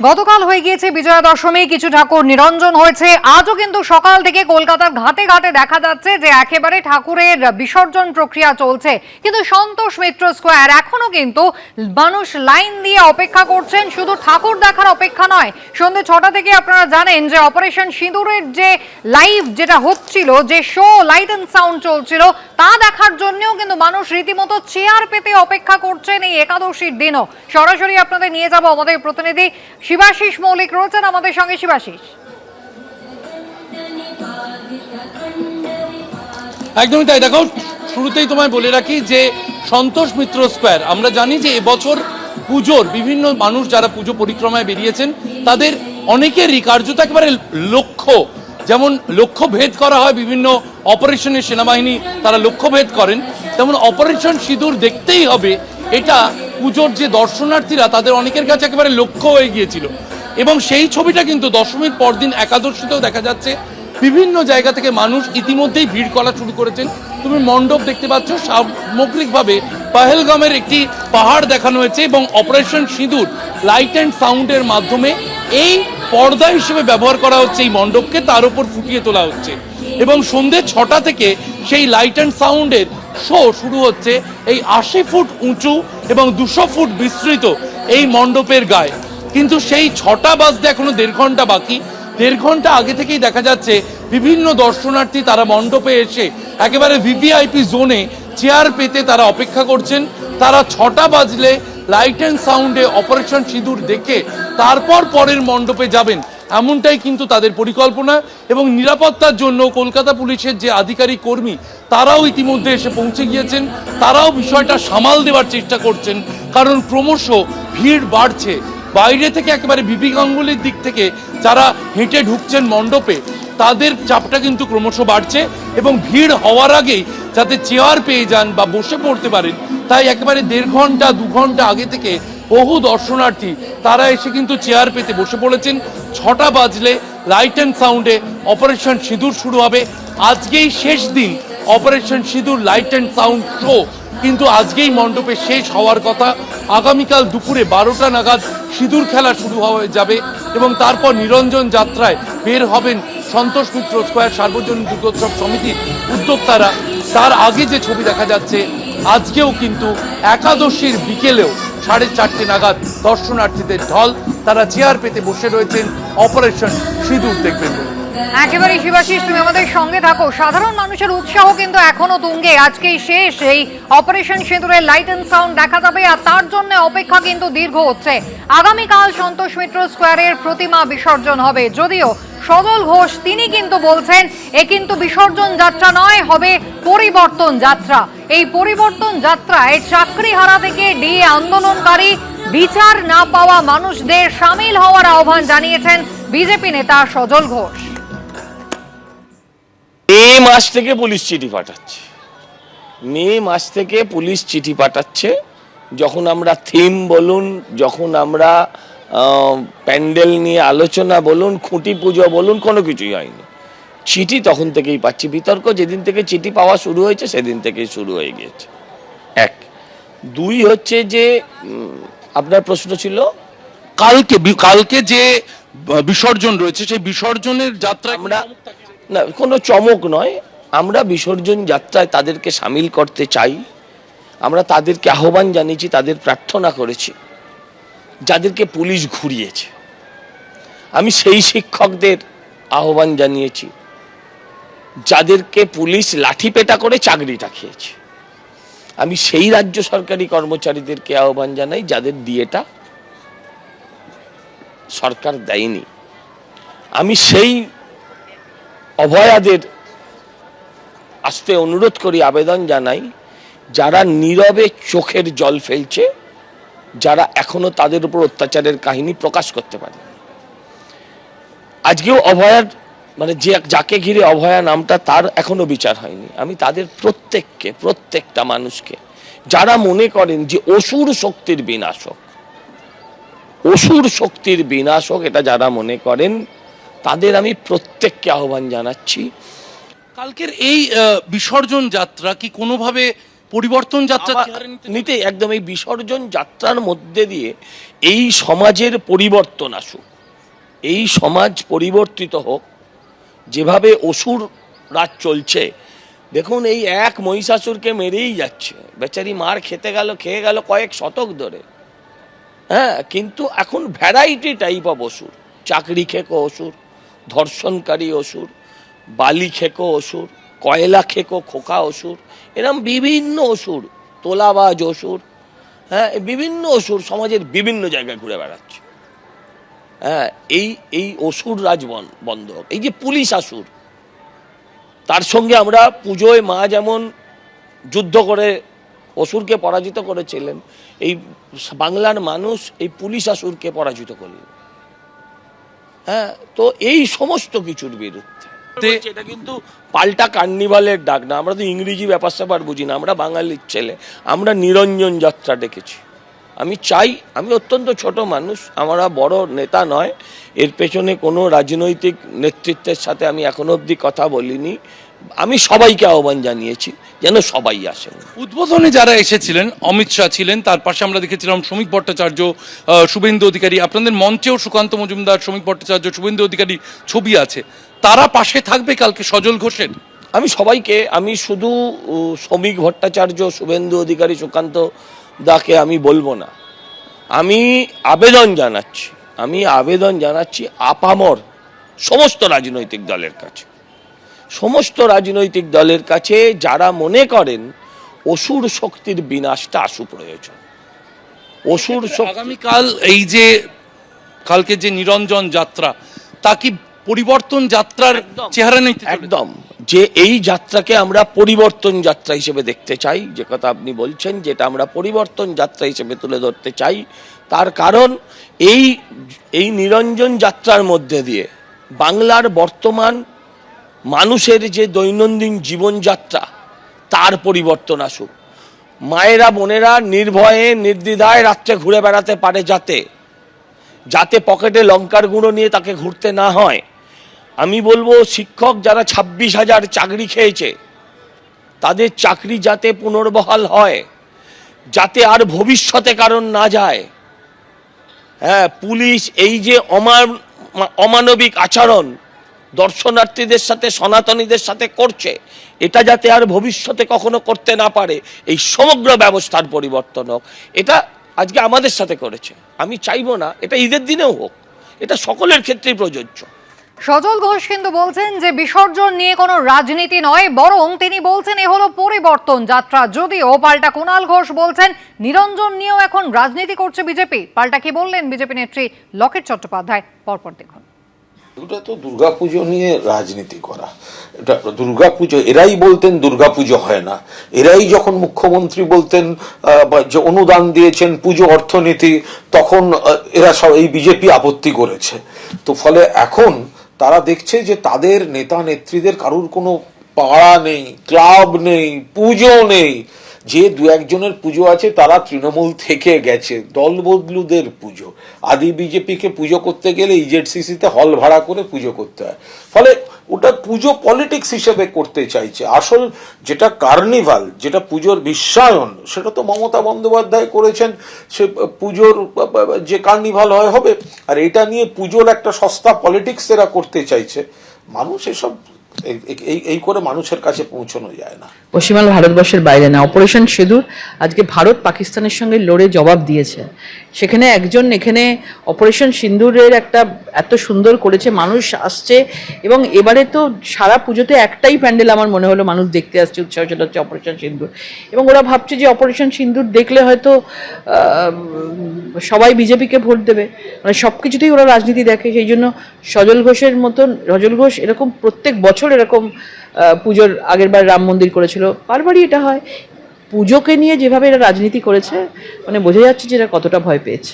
গতকাল হয়ে গিয়েছে বিজয়া দশমী কিছু ঠাকুর নিরঞ্জন হয়েছে। আজও কিন্তু সকাল থেকে কলকাতার ঘাটে ঘাটে দেখা যাচ্ছে যে একেবারে ঠাকুরের বিসর্জন প্রক্রিয়া চলছে। কিন্তু সন্তোষ মিত্র স্কোয়ার এখনও কিন্তু মানুষ লাইন দিয়ে অপেক্ষা করছেন, শুধু ঠাকুর দেখার অপেক্ষা নয়। সন্ধ্যে ছটা থেকে আপনারা জানেন যে অপারেশন সিঁদুরের যে লাইভ যেটা হচ্ছিল, যে শো লাইট অ্যান্ড সাউন্ড চলছিল, তা দেখার জন্যও কিন্তু মানুষ রীতিমতো চেয়ার পেতে অপেক্ষা করছেন এই একাদশীর দিনও। সরাসরি আপনাদের নিয়ে যাব আমাদের প্রতিনিধি শিবাশিস মৌলিক রয়েছেন আমাদের সঙ্গে, শিবাশিস। একদমই তাই। দেখো, শুরুতেই তোমায় বলে রাখি যে সন্তোষ মিত্র স্কোয়ার, আমরা জানি যে এবছর পুজোর বিভিন্ন মানুষ যারা পুজো পরিক্রমায় বেরিয়েছেন, তাদের অনেকেরই কার্যত একেবারে লক্ষ্য, যেমন লক্ষ্য ভেদ করা হয় বিভিন্ন অপারেশনের সেনাবাহিনী, তারা লক্ষ্য ভেদ করেন। তেমন অপারেশন সিঁদুর দেখতেই হবে, এটা পুজোর যে দর্শনার্থীরা, তাদের অনেকের কাছে একেবারে লক্ষ্য হয়ে গিয়েছিল। এবং সেই ছবিটা কিন্তু দশমীর পরদিন একাদশীতেও দেখা যাচ্ছে। বিভিন্ন জায়গা থেকে মানুষ ইতিমধ্যেই ভিড় করা শুরু করেছেন। তুমি মণ্ডপ দেখতে পাচ্ছ, সামগ্রিকভাবে পাহেলগামের একটি পাহাড় দেখানো হয়েছে এবং অপারেশন সিঁদুর লাইট অ্যান্ড সাউন্ডের মাধ্যমে এই পর্দা হিসেবে ব্যবহার করা হচ্ছে এই মণ্ডপকে, তার উপর ফুটিয়ে তোলা হচ্ছে। এবং সন্ধ্যে ছটা থেকে সেই লাইট অ্যান্ড সাউন্ডের শো শুরু হচ্ছে এই আশি ফুট উঁচু এবং দুশো ফুট বিস্তৃত এই মণ্ডপের গায়ে। কিন্তু সেই ছটা বাজতে এখনও দেড় ঘণ্টা বাকি। দেড় ঘণ্টা আগে থেকেই দেখা যাচ্ছে বিভিন্ন দর্শনার্থী তারা মণ্ডপে এসে একেবারে ভিভিআইপি জোনে চেয়ার পেতে তারা অপেক্ষা করছেন। তারা ছটা বাজলে লাইট অ্যান্ড সাউন্ডে অপারেশন সিঁদুর দেখে তারপর পরের মণ্ডপে যাবেন। এমনটাই কিন্তু তাদের পরিকল্পনা এবং নিরাপত্তার জন্য কলকাতা পুলিশের যে আধিকারিক কর্মী, তারাও ইতিমধ্যে এসে পৌঁছে গিয়েছেন। তারাও বিষয়টা সামাল দেওয়ার চেষ্টা করছেন, কারণ ক্রমশ ভিড় বাড়ছে। বাইরে থেকে একেবারে বিপি গাঙ্গুলির দিক থেকে যারা হেঁটে ঢুকছেন মণ্ডপে, তাদের চাপটা কিন্তু ক্রমশ বাড়ছে এবং ভিড় হওয়ার আগেই যাতে চেয়ার পেয়ে যান বা বসে পড়তে পারেন, তাই একেবারে দেড় ঘণ্টা, দু ঘণ্টা আগে থেকে বহু দর্শনার্থী, তারা এসে কিন্তু চেয়ার পেতে বসে পড়েছেন। ছটা বাজলে লাইট অ্যান্ড সাউন্ডে অপারেশন সিঁদুর শুরু হবে। আজকেই শেষ দিন অপারেশন সিঁদুর লাইট অ্যান্ড সাউন্ড শো কিন্তু আজকেই মণ্ডপে শেষ হওয়ার কথা। আগামীকাল দুপুরে বারোটা নাগাদ সিঁদুর খেলা শুরু হয়ে যাবে এবং তারপর নিরঞ্জন যাত্রায় বের হবেন সন্তোষ মিত্র স্কোয়ার সার্বজনীন দুর্গোৎসব সমিতির উদ্যোক্তারা। তার আগে যে ছবি দেখা যাচ্ছে আজকেও কিন্তু একাদশীর বিকেলেও সাড়ে চারটে নাগাদ দর্শনার্থীদের ঢল, তারা চেয়ার পেতে বসে রয়েছেন অপারেশন সিঁদুর দেখবেন। একেবারে শিবাশিস, তুমি আমাদের সঙ্গে থাকো। সাধারণ মানুষের উৎসাহ কিন্তু এখনও তুঙ্গে। আজকেই শেষ এই অপারেশন সিঁদুরের লাইট অ্যান্ড সাউন্ড দেখা যাবে আর তার জন্য অপেক্ষা কিন্তু দীর্ঘ হচ্ছে। আগামীকাল সন্তোষ মিত্র স্কোয়ারের প্রতিমা বিসর্জন হবে। যদিও সদল ঘোষ, তিনি কিন্তু বলছেন, এ কিন্তু বিসর্জন যাত্রা নয়, হবে পরিবর্তন যাত্রা। এই পরিবর্তন যাত্রায় চাকরি হারা থেকে ডিএ আন্দোলনকারী, বিচার না পাওয়া মানুষদের সামিল হওয়ার আহ্বান জানিয়েছেন বিজেপি নেতা সজল ঘোষ। মাস থেকে পুলিশ চিঠি পাঠাচ্ছে। মে মাস থেকে পুলিশ চিঠি পাঠাচ্ছে যখন আমরা থিম বলুন যখন আমরা প্যান্ডেল নিয়ে আলোচনা বলুন খুঁটি পুজো বলুন কোনো কিছুই হয়নি। চিঠি তখন থেকেই পাচ্ছি। বিতর্ক যেদিন থেকে চিঠি পাওয়া শুরু হয়েছে সেদিন থেকেই শুরু হয়ে গিয়েছে। এক। দুই হচ্ছে যে আপনার প্রশ্ন ছিল? কালকে কালকে যে বিসর্জন রয়েছে সেই বিসর্জনের যাত্রা আমরা না, কোনো চমক নয়। আমরা বিসর্জন যাত্রায় তাদেরকে সামিল করতে চাই। আমরা তাদেরকে আহ্বান জানিয়েছি, তাদের প্রার্থনা করেছি, যাদেরকে পুলিশ ঘুরিয়েছে। আমি সেই শিক্ষকদের আহ্বান জানিয়েছি, যাদেরকে পুলিশ লাঠিপেটা করে চাকরিটা খেয়েছে। আমি সেই রাজ্য সরকারি কর্মচারীদেরকে আহ্বান জানাই, যাদের দিয়েটা সরকার দেয়নি। আমি সেই অভয়াদের আসতে অনুরোধ করি, আবেদন জানাই, যারা নীরবে চোখের জল ফেলছে, যারা এখনও তাদের উপর অত্যাচারের কাহিনী প্রকাশ করতে পারে আজকেও অভয়ার মানে যে যাকে ঘিরে অভয়া নামটা তার এখনও বিচার হয়নি। আমি তাদের প্রত্যেককে, প্রত্যেকটা মানুষকে, যারা মনে করেন যে অসুর শক্তির বিনাশক, অসুর শক্তির বিনাশক, এটা যারা মনে করেন তাদের আমি প্রত্যেককে আহ্বান জানাচ্ছি। কালকের এই বিসর্জন যাত্রা কি কোনোভাবে পরিবর্তন যাত্রা নিতে একদম এই বিসর্জন যাত্রার মধ্যে দিয়ে এই সমাজের পরিবর্তন আসুক। এই সমাজ পরিবর্তিত হোক। যেভাবে অসুর রাজ চলছে দেখুন এই এক মহিষাসুরকে মেরেই যাচ্ছে। বেচারি মার খেতে গেল খেয়ে গেল কয়েক শতক ধরে। হ্যাঁ কিন্তু এখন ভ্যারাইটি টাইপ অফ অসুর। চাকরি খেকো অসুর। ধর্ষণকারী অসুর, বালি খেকো অসুর, কয়লা খেকো খোকা অসুর, এরম বিভিন্ন অসুর, তোলাবাজ অসুর হ্যাঁ বিভিন্ন অসুর সমাজের বিভিন্ন জায়গায় ঘুরে বেড়াচ্ছে। হ্যাঁ এই এই অসুর রাজ বন- বন্ধ এই যে পুলিশ আসুর, তার সঙ্গে আমরা পুজোয় মা যেমন যুদ্ধ করে অসুরকে পরাজিত করেছিলেন, এই বাংলার মানুষ এই পুলিশ আসুরকে পরাজিত করলেন। হ্যাঁ তো এই সমস্ত কিছুর বিরুদ্ধে। এটা কিন্তু পাল্টা কার্নিভালের ডাক না, আমরা তো ইংরেজি ব্যাপার স্যাপার বুঝি না, আমরা বাঙালির ছেলে, আমরা নিরঞ্জন যাত্রা ডেকেছি আমি চাই, আমি অত্যন্ত ছোট মানুষ, আমরা বড় নেতা নয়, এর পেছনে কোনো রাজনৈতিক নেতৃত্বের সাথে আমি এখনও অবধি কথা বলিনি। আমি সবাইকে আহ্বান জানিয়েছি যেন সবাই আসেন। উদ্বোধনে যারা এসেছিলেন অমিত শাহ ছিলেন তার পাশে আমরা দেখেছিলাম শ্রমিক ভট্টাচার্য শুভেন্দু অধিকারী আপনাদের মঞ্চেও সুকান্ত মজুমদার শ্রমিক ভট্টাচার্য শুভেন্দু অধিকারী ছবি আছে। তারা পাশে থাকবে কালকে সজল ঘোষের? আমি সবাইকে আমি শুধু শ্রমিক ভট্টাচার্য শুভেন্দু অধিকারী সুকান্ত দাকে আমি বলব না। আমি আবেদন জানাচ্ছি আমি আবেদন জানাচ্ছি আপামর সমস্ত রাজনৈতিক দলের কাছে। সমস্ত রাজনৈতিক দলের কাছে যারা মনে করেন অসুর শক্তির বিনাশটা আশু প্রয়োজন। অসুর আগামীকাল এই যে কালকে যে নিরঞ্জন যাত্রা তা কি পরিবর্তন যাত্রার চেহারা নেই একদম। যে এই যাত্রাকে আমরা পরিবর্তন যাত্রা হিসেবে দেখতে চাই যে কথা আপনি বলছেন যেটা আমরা পরিবর্তন যাত্রা হিসেবে তুলে ধরতে চাই তার কারণ এই এই নিরঞ্জন যাত্রার মধ্যে দিয়ে বাংলার বর্তমান মানুষের যে দৈনন্দিন জীবনযাত্রা, তার পরিবর্তন আসুক। মায়েরা, বোনেরা নির্ভয়ে, নির্দ্বিধায় রাত্রে ঘুরে বেড়াতে পারে যাতে যাতে পকেটে লঙ্কার গুঁড়ো নিয়ে তাকে ঘুরতে না হয়। আমি বলব, শিক্ষক যারা ছাব্বিশ হাজার চাকরি খেয়েছে, তাদের চাকরি যাতে পুনর্বহাল হয়, যাতে আর ভবিষ্যতে কারণ না যায়। হ্যাঁ পুলিশ এই যে অমান অমানবিক আচরণ দর্শনার্থীদের সাথে, সনাতনীদের সাথে করছে। এটা যাতে আর ভবিষ্যতে কখনো করতে না পারে, এই সমগ্র ব্যবস্থার পরিবর্তন হোক। এটা আজকে আমাদের সাথে করেছে। আমি চাইব না, এটা ঈদের দিনেও হোক। এটা সকলের ক্ষেত্রেই প্রযোজ্য। সজল ঘোষ কিন্তু বলছেন যে, বিসর্জন নিয়ে কোনো রাজনীতি নয়, বরং তিনি বলছেন এ হলো পরিবর্তন যাত্রা। যদিও পাল্টা কুণাল ঘোষ বলছেন, নিরঞ্জন নিয়েও এখন রাজনীতি করছে বিজেপি। পাল্টা কি বললেন বিজেপি নেত্রী লকেট চট্টোপাধ্যায়? পরপর দেখুন। ওটা তো দুর্গাপুজো নিয়ে রাজনীতি করা। এটা দুর্গাপুজো, এরাই বলতেন দুর্গাপুজো হয় না। এরাই যখন মুখ্যমন্ত্রী বলতেন যে অনুদান দিয়েছেন পুজো অর্থনীতি, তখন এরা সব এই বিজেপি আপত্তি করেছে। তো ফলে এখন তারা দেখছে যে তাদের নেতা নেত্রীদের কারুর কোনো পাড়া নেই, ক্লাব নেই, পুজো নেই। যে দু একজনের পুজো আছে, তারা তৃণমূল থেকে গেছে। দল বদলুদের পুজো। আদি বিজেপিকে পুজো করতে গেলে ইজেডসিসিতে হল ভাড়া করে পুজো করতে হয়। ফলে ওটা পুজো পলিটিক্স হিসেবে করতে চাইছে। আসল যেটা কার্নিভাল, যেটা পুজোর বিশ্বায়ন, সেটা তো মমতা বন্দ্যোপাধ্যায় করেছেন। সে পুজোর যে কার্নিভাল হয়, হবে। আর এটা নিয়ে পুজোর একটা সস্তা পলিটিক্স এরা করতে চাইছে। মানুষ এসব এই- এই করে মানুষের কাছে পৌঁছানো যায় না। পশ্চিমবাংলা ভারতবর্ষের বাইরে না। অপারেশন সিঁদুর, আজকে ভারত পাকিস্তানের সঙ্গে লড়ে জবাব দিয়েছে। সেখানে একজন এখানে অপারেশন সিন্দুরের একটা এত সুন্দর করেছে, মানুষ আসছে এবং এবারে তো সারা পুজোতে একটাই প্যান্ডেল আমার মনে হলো মানুষ দেখতে আসছে, উৎসাহ সেটা হচ্ছে অপারেশন সিন্দুর এবং ওরা ভাবছে যে অপারেশন সিন্দুর দেখলে হয়তো সবাই বিজেপিকে ভোট দেবে। মানে সব কিছুতেই ওরা রাজনীতি দেখে, সেই জন্য সজল ঘোষের মতন, সজল ঘোষ এরকম প্রত্যেক বছর এরকম আহ, পুজোর আগের বার রাম মন্দির করেছিল বারবারই এটা হয়। পুজোকে নিয়ে যেভাবে এরা রাজনীতি করেছে মানে বোঝা যাচ্ছে যে এরা কতটা ভয় পেয়েছে।